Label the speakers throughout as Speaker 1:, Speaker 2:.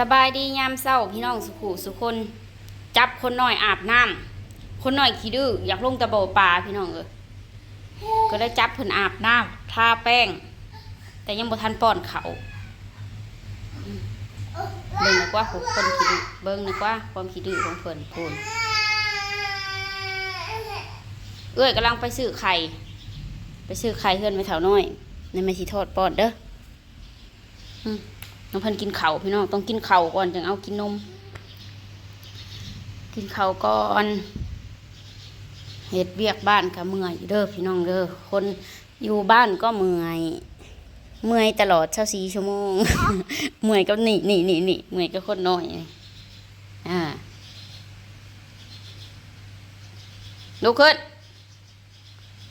Speaker 1: สบายดียามเศร้าพี่น้องสุขุสุคน จับคนหน้อยอาบน้ำคนหน้อยขี้ดื้ออยากลงตะโบปลาพี่น้องเออก็ได้จับเพิ่นอาบน้ำทาแป้ง แต่ยังบ่ทันป้อนเขาเบิ่งนึกว่าหกคนขี้ดื้อเบิ่งนึกว่าความขี้ดื้อของเพิ่นพูนเอ้ยกำลังไปซื้อไข่ ไปซื้อไข่เพื่อนไปแถวน้อยในไม่สิทอดป้อนเด้ออืม น้องเพันกินเข่าพี่น้องต้องกินเข่าก่อนจึงเอากินนม กินเขาก่อนเฮ็ดเวียกบ้านก็เมื่อยเด้อพี่น้องเด้อคนอยู่บ้านก็เมื่อยเมื่อยตลอดเช้าสี่ชั่วโมง เมื่อยก็หนีหนีหนีหนีเมื่อยก็คนน้อยอ่าลุกขึ้น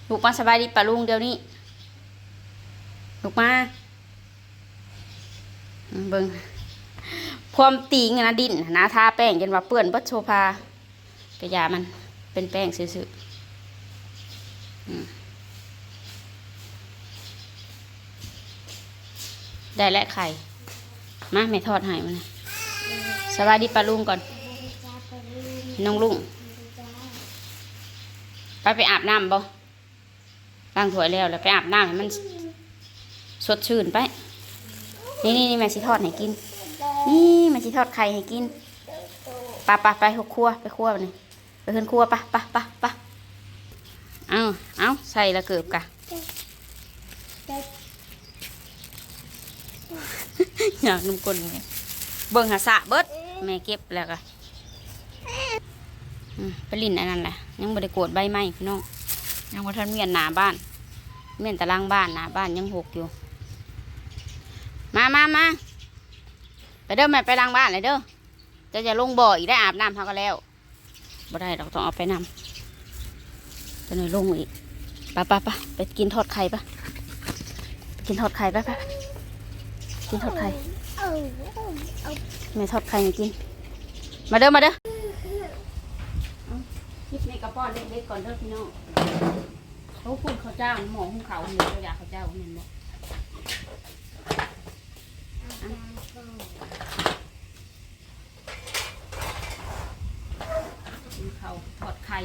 Speaker 1: ลุกมาสบายดีป่ะลุงเดี๋ยวนี้ลุกมา เบิ่งความตีงนะดินนะทาแป้งจนว่าเปื้อนบัดโซฟากระยามันเป็นแป้งซื่อๆได้และไข่ มาแม่ทอดให้มันนะสวัสดีปลาลุงก่อน น้องลุงไปไปอาบน้ำบ่ล้างถ้วยแล้วแล้วไปอาบน้ำให้มัน สดชื่นไป นี่นี่นี่แม่สิทอดให้กิน นี่แม่สิทอดไข่ให้กินปะปะไปหกครัวไปครัวไปนี่ไปขึ้นครัวปะปะปะปะเอาเอาใส่ละเกือบกะอยากนุ่มกลนไงเบิ่งหาสะเบิดแม่เก็บแล้วกะอืมไปลินอันนั้นแหละยังบ่ได้โกดใบไม้พี่น้องยังบ่ทันเมียนหนาบ้าน เมียนตารางบ้านหนาบ้านยังหกอยู่ มามามาไปเด้อแม่ไปล้างบ้านเลยเด้อจะจะลงบ่ออีกได้อาบน้ำเขาก็แล้วบ่ได้เราต้องเอาไปนำจะหน่อยลงอีกไปะปะปะไปกินทอดไข่ปะกินทอดไข่ปะปะกินทอดไข่แม่ทอดไข่ให้กิน มาเด้อมาเด้อคลิปนี้กระป้อนเล็กๆก่อนเด้อพี่น้องเขาพูดข้าเจ้าหมอหุงเขาเนียเขาอยากข้าเจ้าเห็นบ่กิ นข้าทอดไข่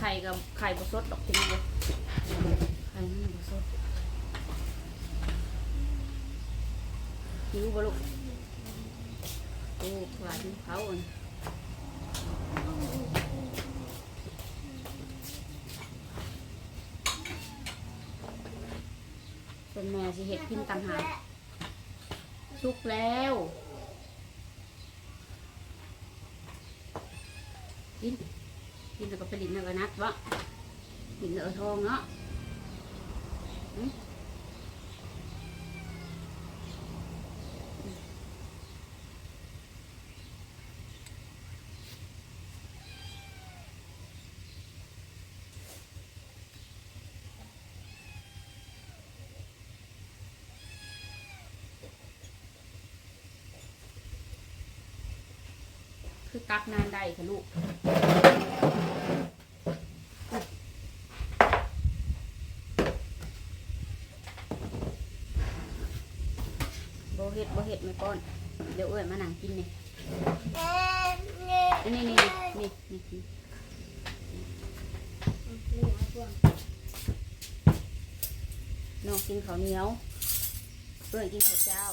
Speaker 1: ไข่กับไข่บสดดอกจริงเลยไข่มันบสดหิวบ่ลูกโอ้หลายหิวเขาอะเป็นแม่สิเห็ดกินตังหาก สุกแล้ว กิน กินแล้วก็ไปดินแล้วก็นัดวะดินเอาทองเนาะ คือตักนานได้ค่ะลูกโบเห็ดโบเห็ดไม่ป้อน เดี๋ยวเอ้ยมาหนังกินนี่นี่นี่นี่นี่นี่น้องกินข้าวเหนียวเอ้ยกินข้าวเจ้า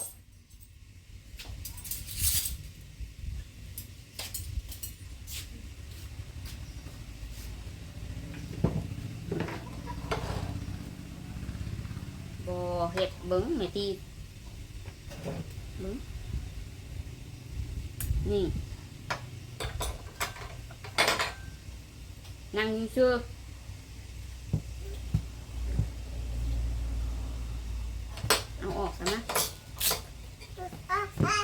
Speaker 1: บเห็ดเบิ้งไม่ตีเบิ้งนี่นั่งอยู่เชื่อเอาออกซะนะ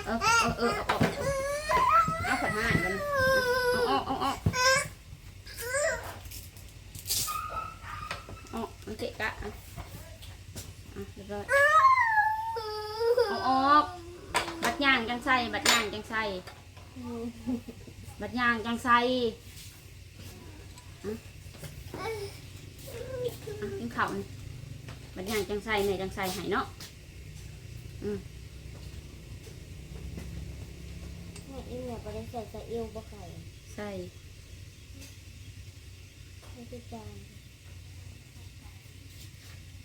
Speaker 1: เออเออเออเอาออกเอาขัดห่านกันเอาออกเอาออกเอามันเกะกะอะ อะเรียบร้อยเอาออกบัดย่างจัง ใส่บัดย่างจังใส่บัดย่างจังใส่อะอะกินข้าวนี่บัดย่างจังใส่ในจังใส่ให้เนาะอืม
Speaker 2: อีแม่บ่ได้ใส่ใส่เอวบ่ไข่
Speaker 1: ใส่
Speaker 2: ไม่ใช่จาน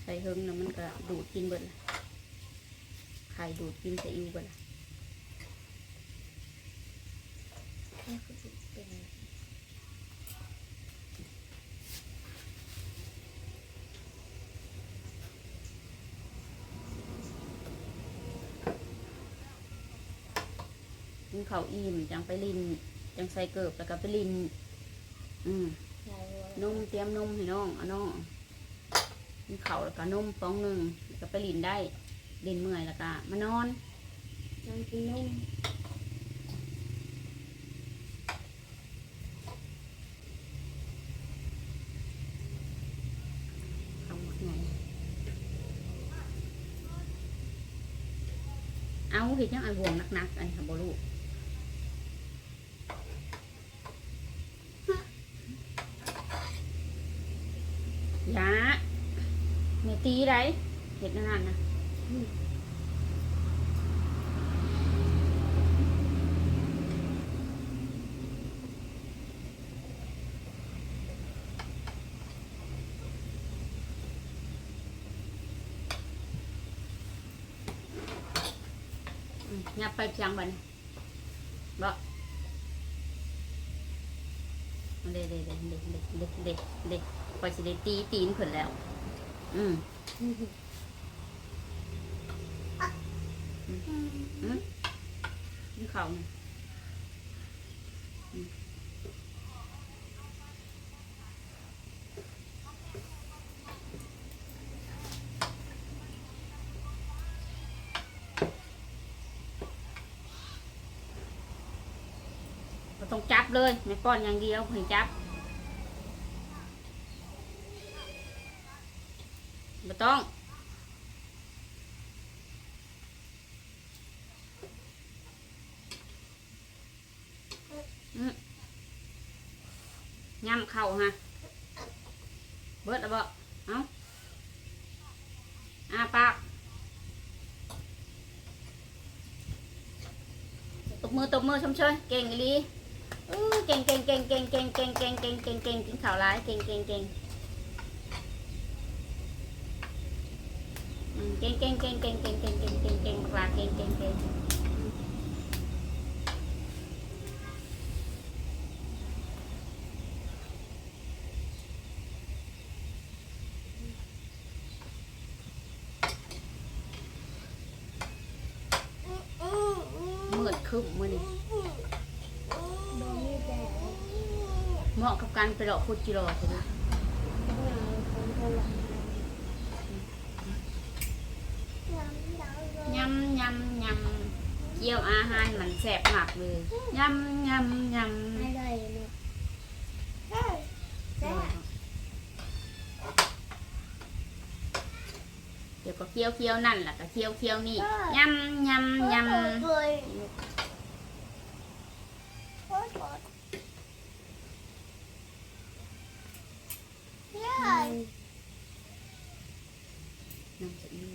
Speaker 1: ใส่เฮิงนะมันก็ดูดกินเบิดละไข่ดูดกินใส่อิวเบิดละ
Speaker 2: นี่คือสิเป็น
Speaker 1: กินข้าวอิ่มจังไปลินจังใส่เกิบแล้วก็ไปลิน อืม
Speaker 2: ลายวัว
Speaker 1: นมเตรียมนมให้น้องเอาน้องกินข้าวแล้วก็นมฟองหนึ่งแล้วก็ไปลินได้ลินเมื่อยแล้วก็มานอน
Speaker 2: น้ำกินนม
Speaker 1: เอาหมดไงเอาเห็ดยังไอ้บวงนักๆไอ้ค่ะบลูยาเม ตีไรเห็ดนั่นนะอืมยับไปเพียงบันบ่เด็ดเด็ดเด็ดเด็ดเด็ดเด็ดเด็ดไปสิได้ตีตีนเพิ่นแล้ว Ừ. Ừ. Ừ. Không. Ừ. ต้องจับเลยไม่ป้อนอย่างเดียวเพิ่งจับำเข่าฮะ เบิดแล้วบ่เอ้าอาปากตบมือตบมือชมเชยเก่งอีหลีอู้เก่งเก่งเก่งเก่งเก่งเก่งเก่งเก่งเก่งเก่งกินข้าวร้ายเก่งเก่งเก่งอืมเก่งเก่งเก่งเก่งเก่งเก่งเก่งเก่งเก่งปลาเก่งเก่งเก่ง มืดคึ้มมือนี่
Speaker 2: บ่มีแต่
Speaker 1: เหมาะกับการไปหลอกพุดจิโร่ใช่ไหม
Speaker 2: งานคนเท่าไหร่ยำยำ
Speaker 1: ยำยำยำเกี่ยวอาหารมันแสบมากเลยยำยำย
Speaker 2: ไม่ได้เนาะำ
Speaker 1: เดี๋ยวก็เคี้ยวเคี้ยวนั่นแหละก็เคี้ยวเคี้ยวนี่ยำยำยำน้ำจะอิ่ม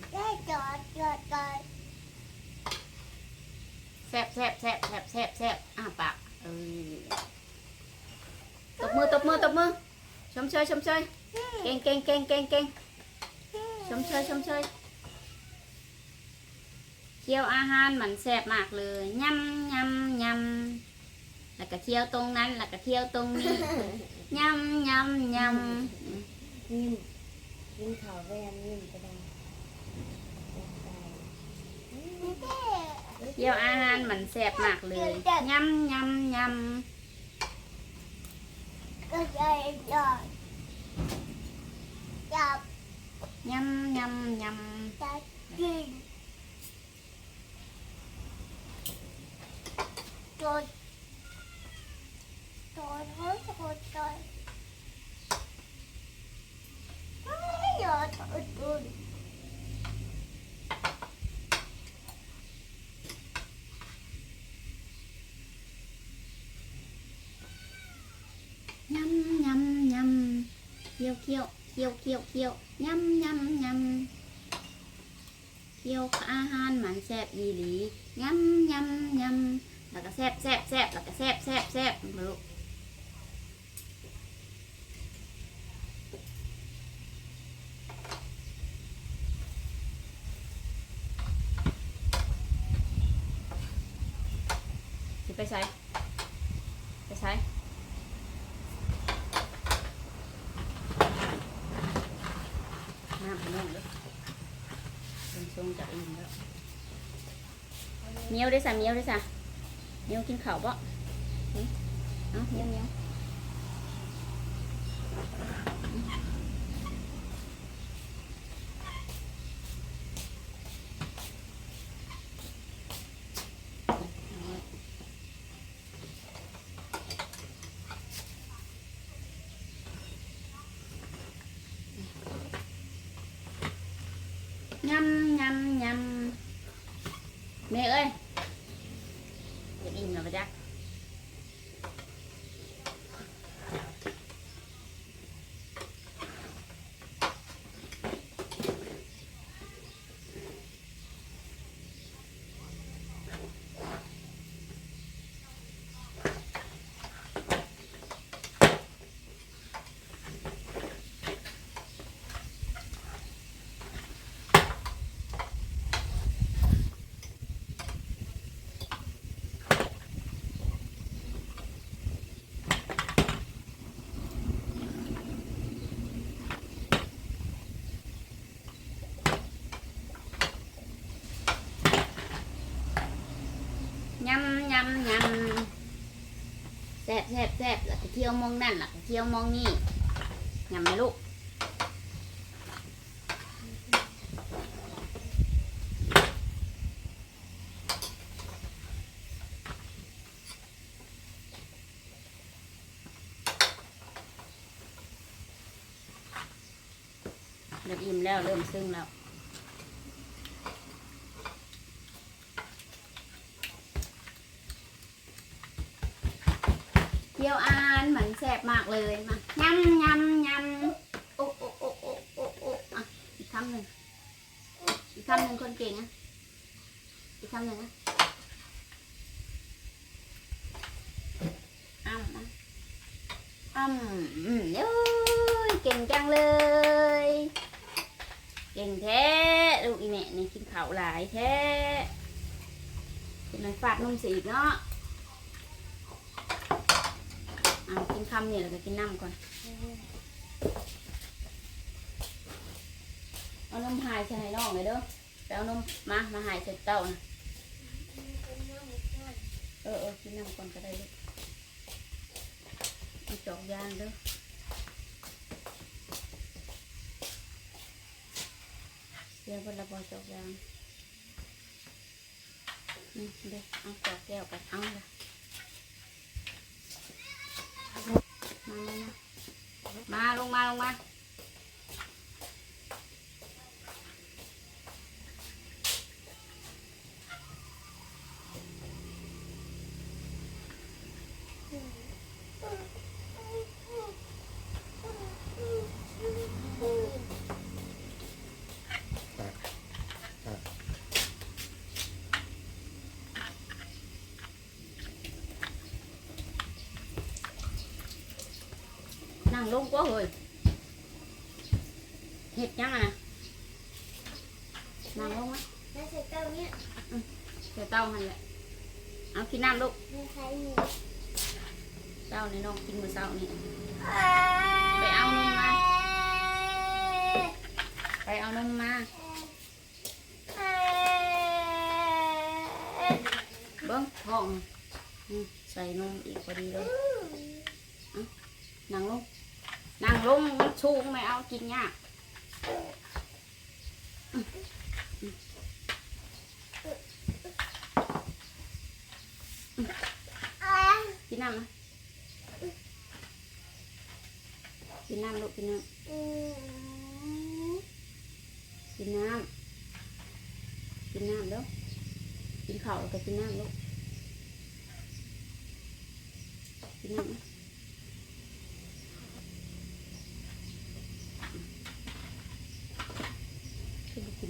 Speaker 1: แซ่บแซ่บแซ่บแซ่บแซ่บแซ่บอ้าปากเออตบมือตบมือตบมือชมเชยชมเชยเก่งเก่งเก่งเก่งเก่งชมเชยชมเชยเคี่ยวอาหารมันแซ่บมากเลยยำยำยำแล้วก็เคี่ยวตรงนั้น แล้วก็เคี่ยวตรงนี้ยำยำย
Speaker 2: นิ่มกินข้าวแวนนิ่มก็ได้ำ
Speaker 1: เคี่ยวอาหารมันแซ่บมากเลยยำยำย
Speaker 2: ก็ได้จับจับำ
Speaker 1: ยำยำย
Speaker 2: จับกินจดจดเขาจดจดไม่อยากจดจดำ
Speaker 1: ยำยำยำเคี่ยวเคี่ยวเคี่ยวเคี่ยวเคี่ยวยำยำยำเคี่ยวอาหารมันแซ่บอีหลียำยำยำแล้วก็แซบแซบแซบแล้วก็แซบแซบแซบมาลูกไปใช้ไปใช้น้ำพนองเลยเป็นทรงจากอินแล้วเมี ยวได้สะเมียวได้สะเมียวกินข้าวบ่เอ้าเมียวเมียวยำยำยำเมย์เอ้ยจะอิ่มแล้วปะจ๊ะ ยำยำยำแซ่บแซ่บแล้วก็เที่ยวมองนั่นแล้วก็เที่ยวมองนี่ยำไหมลูกเริ่มอิ่มแล้วเริ่มซึ้งแล้ว เที่ยวอ่านเหมือนแสบมากเลยมายำยำยำโอ้โอ้โอ้โอ้โอ้โอ้อะอีกคำหนึ่งอีกคำหนึ่งคนเก่งอะอีกคำหนึ่งอะอ้ำอะอ้ำอืมเอ้ยเก่งจังเลย เก่งแท้ลูกอีแม่นี่กินข้าวหลายแท้เป็นไรฟาดนมสีอีกเนาะ เอากินคำเนี่ยแล้วก็กินน้ำก่อนเอานมหายใส่ให้น้องเลยเด้อไปเอานมมามาหายใส่เต้านะเออเออกินน้ำก่อนก็ได้ลูกเอาจอกยางเด้อเดี๋ยวเวลาบอจอกยางนี่เด้อเอาจอกแก้วกันเอาละ มาลงมาลงมา นั่งลงก็เฮ้ยเห็ดยังอะนั่งลงไหม
Speaker 2: แล้วใส่เต้าเนี่ย
Speaker 1: เดี๋ยวเต้าหันแหละเอากินน้ำลูก
Speaker 2: ไม่ใช่หมู
Speaker 1: เต้าในน้องกินมื้อเช้านี่ไปเอานมมา ไปเอานมมาเบิ้งท้องอืมใส่นมอีกพอดีเลยเอานั่งลง นั่งลงมันชูงไม่เอากินยากกินน้ำนะกินน้ำลูกกินน้ำกินน้ำกินน้ำเด้อกินข้าวแล้วก็กินน้ำลูกกินน้ำ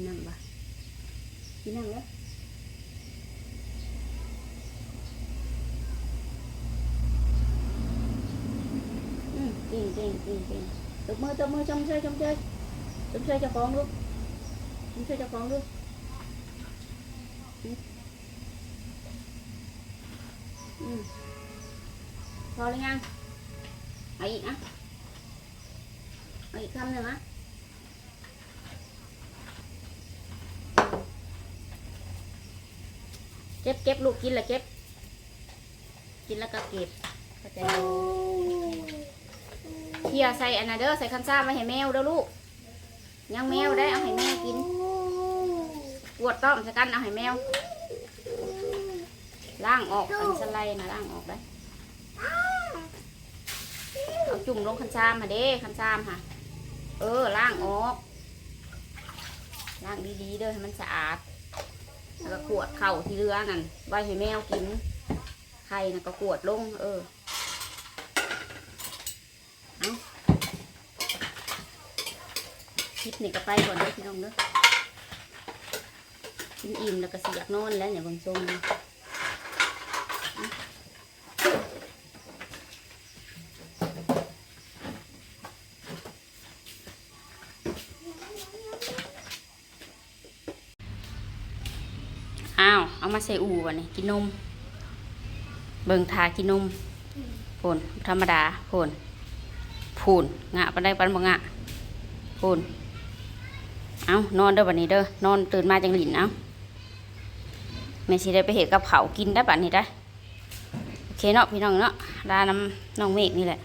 Speaker 1: นั่งปะกินนั่งแล้วจริงจริงจริงจริงตบมือตบมือชมเชยชมเชยชมเชยจะฟ้องลูกชมเชยจะฟ้องลูกพอหรือยังเอาอีกนะเอาอีกคำหนึ่งนะ เก็บเก็บลูกกินแล้วเก็บ กินแล้วก็เก็บเข้าใจไหมเคี่ยใส่อันนั้นเด้อใส่คันซ่ามาให้แมวเด้อลูกยังแมวได้เอาให้แมวกินปวดต้อมสกันเอาให้แมวล้างออกอันสไลด์นะล้างออกได้เอาจุ่มลงคันซ่ามาเด้คันซ่ามค่ะ เออล้างออกล้างดีๆเด้อให้มันสะอาด แล้วก็ขวดเข่าที่เรือนั่นไว้ให้แมวกินไข่นะก็ขวดลง เออคลิปนี่ก็ไปก่อนเด้อพี่น้องเด้อกินอิ่มแล้วก็เสียกนอนแล้วเนี่ยเบางทร เอามาใส่อู่วะนี่กินนม เบิงทากินนมโผนธรรมดาโผนผูนงะปันได้ปันบ่งะพูนเอานอนเด้อบัดนี้เด้อนอนตื่นมาจังหลินเอาแม่สิได้ไปเห็ดกับเขากินได้บัดนี้ได้โอเคเนาะพี่น้องเนาะลาน้ำน้องเมฆนี่แหละ